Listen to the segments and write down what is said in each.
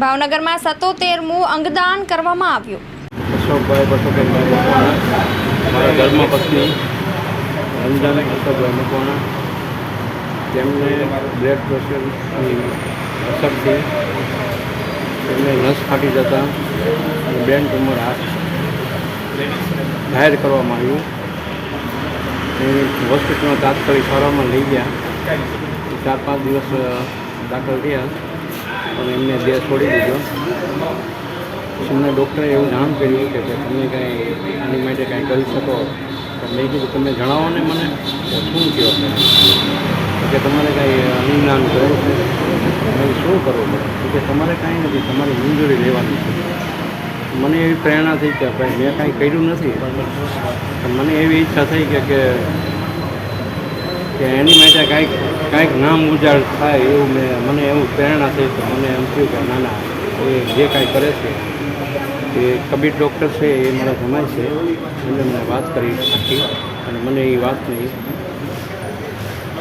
ભાવનગરમાં સત્તોતેરમું અંગદાન કરવામાં આવ્યું. અશોકભાઈ બસોભાઈ મારા ધર્મ પત્ની. રંજન અશોકભાઈ મકવાણા. તેમને બ્લડ પ્રેશરની અસરથી તેમને નસ ફાટી જતા બ્રેન ટ્યુમર હાથ જાહેર કરવામાં આવ્યું. એ હોસ્પિટલમાં તાત્કાલિક સારવારમાં લઈ ગયા. ચાર પાંચ દિવસ દાખલ થયા. અને એમને દેહ છોડી દીધો. એમને ડૉક્ટરે એવું જાણ કર્યું કે તમે કાંઈ આની માટે કાંઈ કરી શકો. તો મેં કીધું, તમે જણાવો ને મને શું કહો કે તમારે કાંઈ અનુજ્ઞાન કરવું છે? મેં શું કરવું કે તમારે કાંઈ નથી, તમારી મંજૂરી લેવાની છે. મને એવી પ્રેરણા થઈ કે ભાઈ, મેં કાંઈ કર્યું નથી. પણ મને એવી ઈચ્છા થઈ કે કે એની માટે કાંઈક કાંઈક નામ ઉજાળ થાય એવું મેં મને એવું પ્રેરણા થઈ કે મને એમ થયું કે ના ના એ જે કાંઈ કરે છે એ કબીર ડૉક્ટર છે એ મારા જમાય છે એમને મને વાત કરી હતી અને મને એ વાતની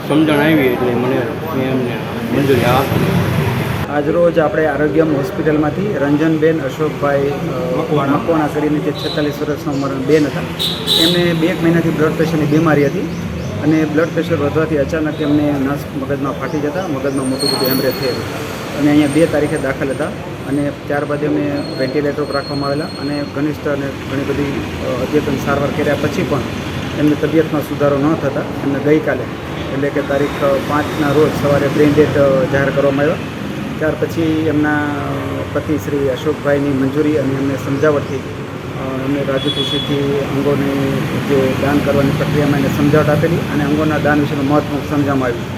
સમજણ આવી એટલે મને મેં એમને મંજૂરી આપી. આજરોજ આપણે આરોગ્યમ હોસ્પિટલમાંથી રંજનબેન અશોકભાઈ મકવાણા કરીને જે છેતાલીસ વર્ષના ઉંમરના બેન હતા એમને બે એક મહિનાથી બ્લડ પ્રેશરની બીમારી હતી. અને બ્લડ પ્રેશર વધવાથી અચાનક એમને નસ મગજમાં ફાટી જતા, મગજમાં મોટું બધું એમરે થયેલું અને અહીંયા બે તારીખે દાખલ હતા અને ત્યારબાદ એમને વેન્ટિલેટર પર રાખવામાં આવેલા અને ઘનિષ્ઠ અને ઘણી બધી અદ્યતન સારવાર કર્યા પછી પણ એમને તબિયતમાં સુધારો ન થતાં એમને ગઈકાલે, એટલે કે તારીખ પાંચના રોજ સવારે બ્રેઇન ડેટ જાહેર કરવામાં આવ્યો. ત્યાર પછી એમના પતિ શ્રી અશોકભાઈની મંજૂરી અને એમને સમજાવટથી એમને રાજુ ખુશીથી અંગોની જે દાન કરવાની પ્રક્રિયામાં એને સમજાવટ આપેલી અને અંગોના દાન વિશેનું મહત્વ સમજાવવામાં આવ્યું.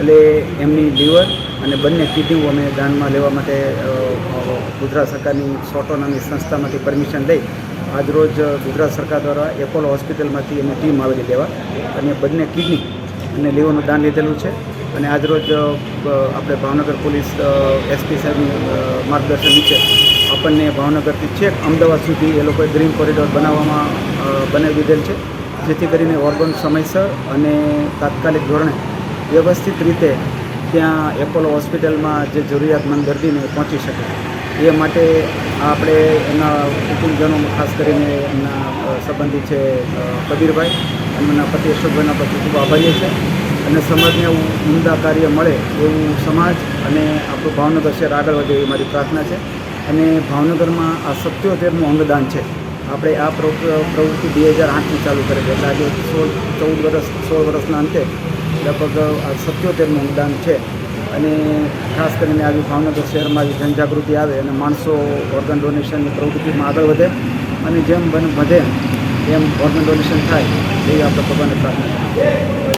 એટલે એમની લીવર અને બંને કિડની અમે દાનમાં લેવા માટે ગુજરાત સરકારની સોટો નામની સંસ્થામાંથી પરમિશન લઈ આજરોજ ગુજરાત સરકાર દ્વારા એપોલો હોસ્પિટલમાંથી એમની ટીમ આવેલી લેવા અને બંને કિડની અને લીવરનું દાન લીધેલું છે. અને આજરોજ આપણે ભાવનગર પોલીસ એસપી સાહેબની માર્ગદર્શન નીચે આપણને ભાવનગરથી છેક અમદાવાદ સુધી એ લોકોએ ગ્રીન કોરિડોર બનાવવામાં બનાવી દીધેલ છે. જેથી કરીને ઓર્ગન સમયસર અને તાત્કાલિક ધોરણે વ્યવસ્થિત રીતે ત્યાં એપોલો હોસ્પિટલમાં જે જરૂરિયાતમંદ દર્દીને પહોંચી શકે. એ માટે આપણે એના કુટુંબજનો, ખાસ કરીને એમના સંબંધી છે કબીરભાઈ, એમના પતિ અશોકભાઈના પતિ ખૂબ આભારીએ છે અને સમાજને એવું ઉમદા કાર્ય મળે એવું સમાજ અને આપણું ભાવનગર શહેર આગળ વધે એવી મારી પ્રાર્થના છે. અને ભાવનગરમાં આ સત્યોતેરમું અંગદાન છે. આપણે આ પ્રવૃ- પ્રવૃત્તિ બે હજાર આઠથી ચાલુ કરી છે. એટલે આજે સોળ, ચૌદ વર્ષ, સોળ વર્ષના અંતે લગભગ આ સત્યોતેરમું અંગદાન છે. અને ખાસ કરીને આવી ભાવનગર શહેરમાં આવી જનજાગૃતિ આવે અને માણસો ઓર્ગન ડોનેશનની પ્રવૃત્તિમાં આગળ વધે અને જેમ બને વધે એમ ઓર્ગન ડોનેશન થાય, એવી આપણે ભગવાનને પ્રાર્થના